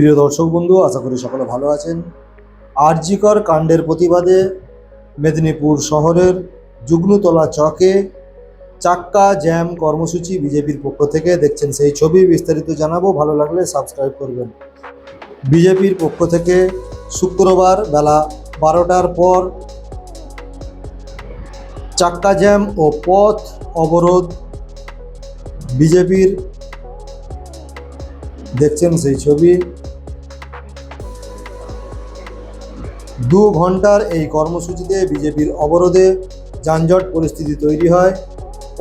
প্রিয় দর্শক বন্ধু, আশা করি সকলে ভালো আছেন। আরজিকর কাণ্ডের প্রতিবাদে মেদিনীপুর শহরের যুগ্নতলা চকে চাক্কা জ্যাম কর্মসূচি বিজেপির পক্ষ থেকে দেখছেন সেই ছবি, বিস্তারিত জানাব। ভালো লাগলে সাবস্ক্রাইব করবেন। বিজেপির পক্ষ থেকে শুক্রবার বেলা বারোটার পর চাক্কা জ্যাম ও পথ অবরোধ বিজেপির দেখছেন সেই ছবি। দু ঘণ্টার এই কর্মসূচিতে বিজেপির অবরোধে যানজট পরিস্থিতি তৈরি হয়।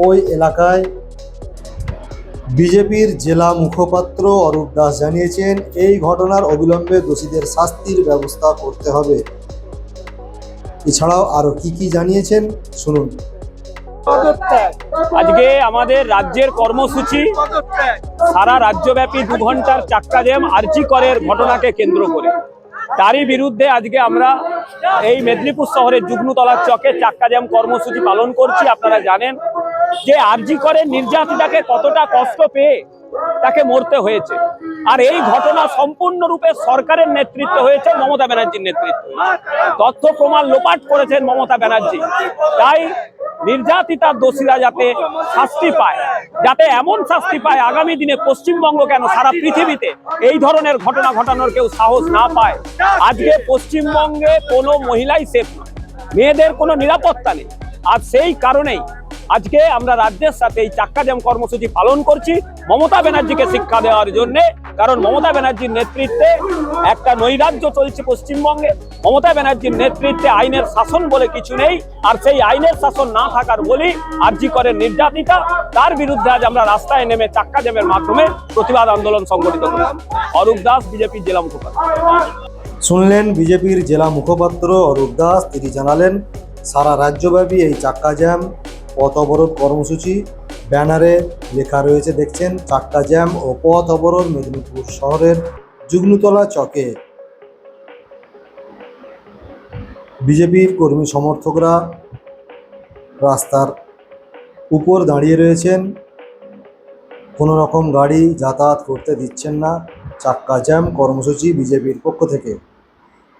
ওই এলাকায় বিজেপির জেলা মুখপাত্র অরূপ দাস জানিয়েছেন, এই ঘটনার অবিলম্বে দোষীদের শাস্তির ব্যবস্থা করতে হবে। এছাড়াও আরও কি কি জানিয়েছেন, শুনুন। আজকে আমাদের রাজ্যের কর্মসূচি, সারা রাজ্যব্যাপী দু ঘণ্টার চাক্কা জ্যাম আর্জি করের ঘটনাকে কেন্দ্র করে। তারই বিরুদ্ধে আজকে আমরা এই মেদিনীপুর শহরের যুগ্নতলার চকে চাক্কা জ্যাম কর্মসূচি পালন করছি, আপনারা জানেন। যে আরজি করে নির্যাতিতাকে কতটা কষ্ট পেয়ে তাকে মরতে হয়েছে। আর এই ঘটনা সম্পূর্ণরূপে সরকারের নেতৃত্বে হয়েছে, মমতা ব্যানার্জির নেতৃত্বে। তথ্য প্রমাণ লোপাট করেছেন মমতা ব্যানার্জি। তাই নির্যাতিতার দোষীরা যাতে শাস্তি পায়, যাতে এমন শাস্তি পায় আগামী দিনে পশ্চিমবঙ্গ কেন সারা পৃথিবীতে এই ধরনের ঘটনা ঘটানোর কেউ সাহস না পায়। আজকে পশ্চিমবঙ্গে কোনো মহিলাই সেফ নয়, মেয়েদের কোনো নিরাপত্তা নেই। আর সেই কারণেই আজকে আমরা রাজ্যের সাথে এই চাক্কা জ্যাম কর্মসূচি পালন করছি। মমতা ব্যানার্জিকে শিক্ষা দেওয়ার জন্য কারণ মমতা ব্যানার্জির নেতৃত্বে একটা নৈরাজ্য চলছে পশ্চিমবঙ্গে। মমতা ব্যানার্জির নেতৃত্বে আইনের শাসন বলে কিছু নেই, আর সেই আইনের শাসন না থাকার বলি আরজি করে নির্যাতিতা। তার বিরুদ্ধে আজ আমরা রাস্তায় নেমে চাক্কা জ্যামের মাধ্যমে প্রতিবাদ আন্দোলন সংগঠিত করলাম অরূপ দাস বিজেপির জেলা মুখপাত্র। শুনলেন বিজেপির জেলা মুখপাত্র অরূপ দাস, তিনি জানালেন, সারা রাজ্যব্যাপী এই চাক্কা জ্যাম, পথ অবরোধ কর্মসূচি ব্যানারে লেখা রয়েছে, দেখছেন চাক্কা জ্যাম ও পথ অবরোধ মেদিনীপুর শহরের যুগ্নতলা চকে। বিজেপির কর্মী সমর্থকরা রাস্তার উপর দাঁড়িয়ে রয়েছেন। কোনো রকম গাড়ি যাতায়াত করতে দিচ্ছেন না চাক্কা জ্যাম কর্মসূচি বিজেপির পক্ষ থেকে।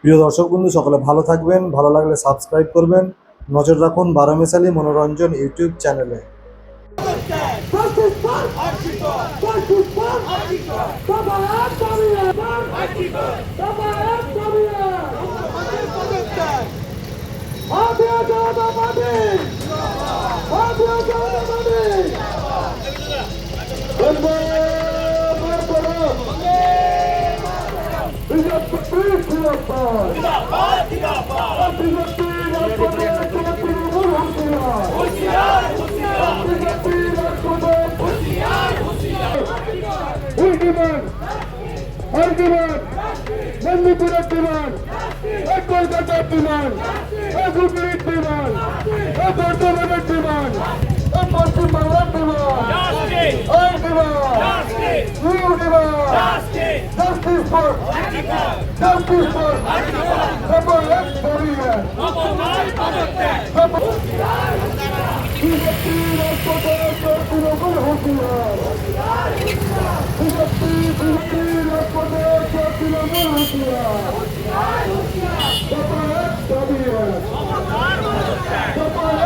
প্রিয় দর্শক বন্ধু, সকলে ভালো থাকবেন, ভালো লাগলে সাবস্ক্রাইব করবেন। নজর রাখুন বারামেশালী মনোরঞ্জন ইউটিউব চ্যানেলে। Pakistan, Tabaat Tamilan, Tabaat Tamilan, Aadya Jada Madi, Aadya Jada Madi, Vande Mataram, Vijay Patrick Jindabad, Jindabad, Jindabad, demand মেদিনীপুরের ডিমান্ড এই কলকাতার ডিমান্ড এই হুগলির ডিমান্ড এই বর্ধমানের ডিমান্ড এই পশ্চিমবাংলার ডিমান্ড এই ডিমান্ড নিউ রাষ্ট্রপতি তৃণমূল হুঁশিয়ার বিজেপি বিজেপি রাষ্ট্রপতি তৃণমূল হুঁশিয়ার দাবি এক